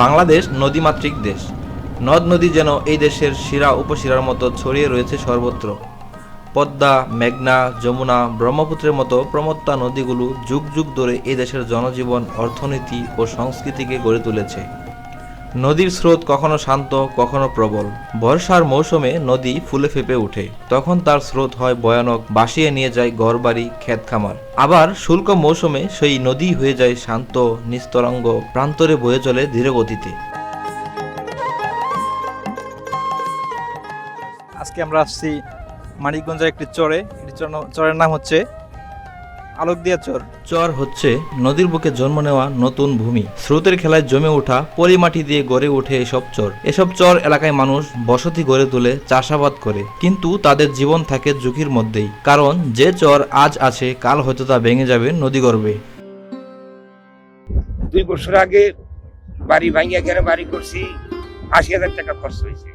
বাংলাদেশ নদীমাতৃক দেশ। নদ নদী যেন এই দেশের শিরা উপশিরার মতো ছড়িয়ে রয়েছে সর্বত্র। পদ্মা, মেঘনা, যমুনা, ব্রহ্মপুত্রের মতো প্রমত্তা নদীগুলো যুগ যুগ ধরে এই দেশের জনজীবন, অর্থনীতি ও সংস্কৃতিকে গড়ে তুলেছে। নদীর স্রোত কখনো শান্ত, কখনো প্রবল। বর্ষার মৌসুমে নদী ফুলে ফেপে ওঠে। তখন তার স্রোত হয় ভয়ানক বাসিয়ে নিয়ে যায় ঘরবাড়ি ক্ষেত খামার আবার শুল্ক মৌসুমে সেই নদী হয়ে যায় শান্ত, নিস্তরঙ্গ, প্রান্তরে বয়ে চলে ধীরে গতিতে। আজকে আমরা আসছি মানিকগঞ্জের একটি চরে চরের নাম হচ্ছে আলোকদিয়া চর। চর হচ্ছে নদীর বুকে জন্ম নেওয়া নতুন ভূমি। স্রোতের খেলায় জমে ওঠা পরিমাটি দিয়ে গড়ে ওঠে এসব চর। এসব চর এলাকায় মানুষ বসতি গড়ে তুলে চাষাবাদ করে। কিন্তু তাদের জীবন থাকে ঝুঁকির মধ্যেই। কারণ যে চর আজ আছে কাল হয়তো তা ভেঙে যাবে নদী গর্ভে দুই বছর আগে বাড়ি ভাঙিয়া এখানে বাড়ি করছি আশি হাজার টাকা খরচ হয়েছে।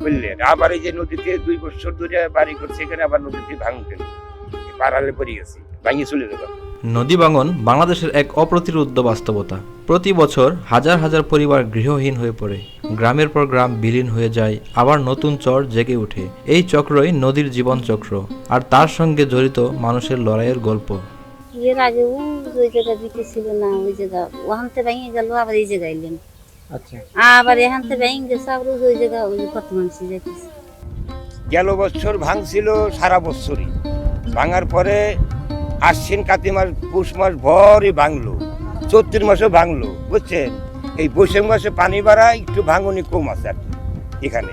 বুঝলেন? আবার এই যে নদীতে দুই বছর ধরে বাড়ি করছি এখানে আবার নদীতে ভাঙতে পাড়ালে পড়ে গেছি ভাঙিয়ে চলে যাব নদী ভাঙন বাংলাদেশের এক অপ্রতিরোধ বাস্তবতা। প্রতি বছর হাজার হাজার পরিবার গৃহহীন হয়ে পড়ে। গ্রামের পর গ্রাম বিলীন হয়ে যায় আবার নতুন চর জেগে ওঠে। এই চক্রই নদীর জীবন চক্র আর তার সঙ্গে জড়িত মানুষের লড়াইয়ের গল্প। এর আগে ওই জায়গা ছিল না ওই জায়গা ওখানতে ভেঙে গেল আবার এই জায়গায় এলেন। আচ্ছা। আবার এখানতে ভেঙে গেছে আবার ওই জায়গা ওই কত মানুষ যাইতেছে। গেল বছর ভাঙছিল সারা বছরই। ভাঙার পরে আশ্বিন কাতি মাস, পুষ মাস ভরই ভাঙলো চৈত্র মাসও ভাঙলো, বুঝছেন? এই বৈশাখ মাসে পানি বাড়া একটু ভাঙনি কম আছে এখানে।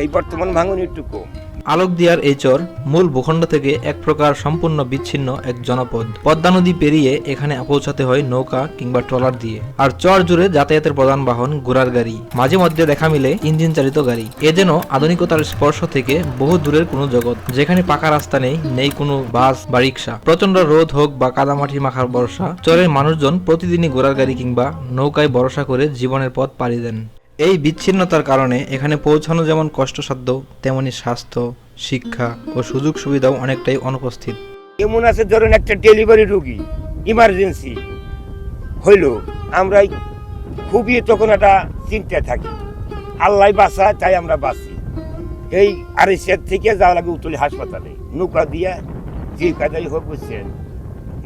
এই বর্তমান ভাঙনি একটু কম। আলোকদিয়ার এই চর মূল ভূখণ্ড থেকে এক প্রকার সম্পূর্ণ বিচ্ছিন্ন এক জনপদ। পদ্মা নদী পেরিয়ে এখানে পৌঁছাতে হয় নৌকা কিংবা ট্রলার দিয়ে। আর চর জুড়ে যাতায়াতের প্রধান বাহন ঘোড়ার গাড়ি। মাঝে মধ্যে দেখা মিলে ইঞ্জিন চালিত গাড়ি। এ যেন আধুনিকতার স্পর্শ থেকে বহু দূরের কোনো জগৎ, যেখানে পাকা রাস্তা নেই নেই কোনো বাস বা রিক্সা প্রচণ্ড রোদ হোক বা কাদামাটি মাখার বর্ষা, চরের মানুষজন প্রতিদিনই ঘোড়ার গাড়ি কিংবা নৌকায় ভরসা করে জীবনের পথ পাড়ি দেন। এই বিচ্ছিন্নতার কারণে এখানে পৌঁছানো যেমন কষ্টসাধ্য, তেমনি স্বাস্থ্য, শিক্ষা ও সুযোগ সুবিধাও অনেকটাই অনুপস্থিত। এমন আছে ধরুন একটা ডেলিভারি রুগী ইমার্জেন্সি হইল আমরা খুবই তখন একটা চিন্তায় থাকি। আল্লাহ বাঁচা তাই আমরা বাঁচি। এই আড়াইশের থেকে যাওয়া লাগে উতলি হাসপাতালে। নৌকা দিয়া যে কাদাই হোক বুঝছেন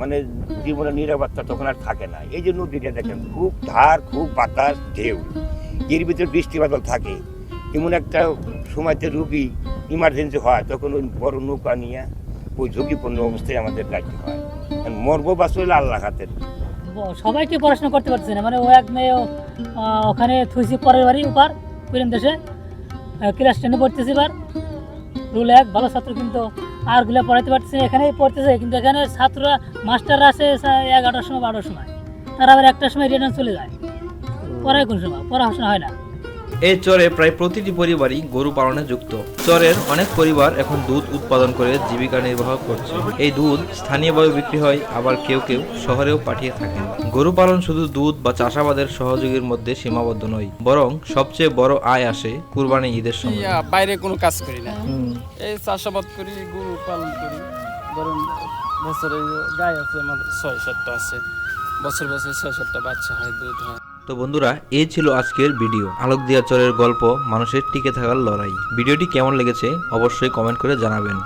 মানে জীবনের নিরাপত্তা তখন আর থাকে না। এই যে নদীটা দেখেন, খুব ধার, খুব বাতাস, ঢেউ। এর ভিতরে বৃষ্টি বাদল থাকে। এমন একটা সময়তে রুগী ইমার্জেন্সি হয় তখন ওই বড় নৌকা নিয়ে ওই ঝুঁকিপূর্ণ অবস্থায় আমাদের যাইতে হয়। মরবো বাস আল্লাহ হাতের। ও- সবাইকে পড়াশোনা করতে পারছে না মানে ও এক মেয়ে ওখানে থুইছি পরের বাড়ি উপার কুড়িন দেশে। ক্লাস টেনে পড়তেছে এবার। রুল এক ভালো ছাত্র কিন্তু আরগুলো পড়াতে পারতেছে না, এখানেই পড়তেছে। কিন্তু এখানে ছাত্ররা মাস্টাররা আছে এগারোটার সময় বারোটার সময়। তারা আবার একটার সময় রিটার্ন চলে যায়। পড়ায় কোন সময় পড়াশোনা হয় না। এই চরে প্রায় প্রতিটি পরিবারই গরু পালনে যুক্ত। চরের অনেক পরিবার এখন দুধ উৎপাদন করে জীবিকা নির্বাহ করছে। এই দুধ স্থানীয়ভাবে বিক্রি হয় আবার কেউ কেউ শহরেও পাঠিয়ে থাকেন। গরু পালন শুধু দুধ বা চাষাবাদের সহযোগীর মধ্যে সীমাবদ্ধ নয় বরং সবচেয়ে বড় আয় আসে কুরবানি ঈদের সময়। বাইরে কোনো কাজ করি না। এই চাষাবাদ করি গরু পালন করি। ধরুন বছরে গায়ে আছে আমার ছয় সাতটা আছে। বছর বছর ছয় সাতটা বাচ্চা হয় দুধ হয়। তো বন্ধুরা, এই ছিল আজকের ভিডিও। আলোক দিয়া চরের গল্প, মানুষের টিকে থাকার লড়াই। ভিডিওটি কেমন লেগেছে অবশ্যই কমেন্ট করে জানাবেন।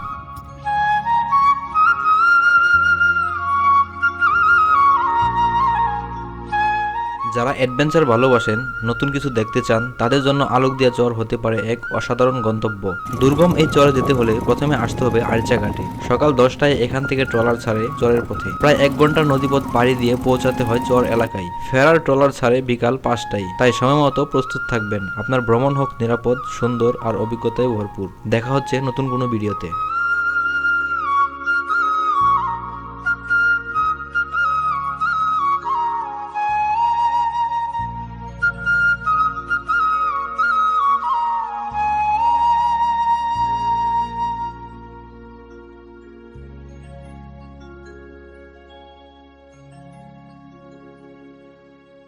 যারা অ্যাডভেঞ্চার ভালোবাসেন, নতুন কিছু দেখতে চান, তাদের জন্য আলোক দিয়া চর হতে পারে এক অসাধারণ গন্তব্য। দুর্গম এই চরে যেতে হলে প্রথমে আসতে হবে আরিচা ঘাটে। সকাল দশটায় এখান থেকে ট্রলার ছাড়ে চরের পথে। প্রায় এক ঘণ্টার নদীপথ পাড়ি দিয়ে পৌঁছাতে হয় চর এলাকায়। ফেরার ট্রলার ছাড়ে বিকাল পাঁচটায়। তাই সময় মতো প্রস্তুত থাকবেন। আপনার ভ্রমণ হোক নিরাপদ, সুন্দর আর অভিজ্ঞতায় ভরপুর। দেখা হচ্ছে নতুন কোনো ভিডিওতে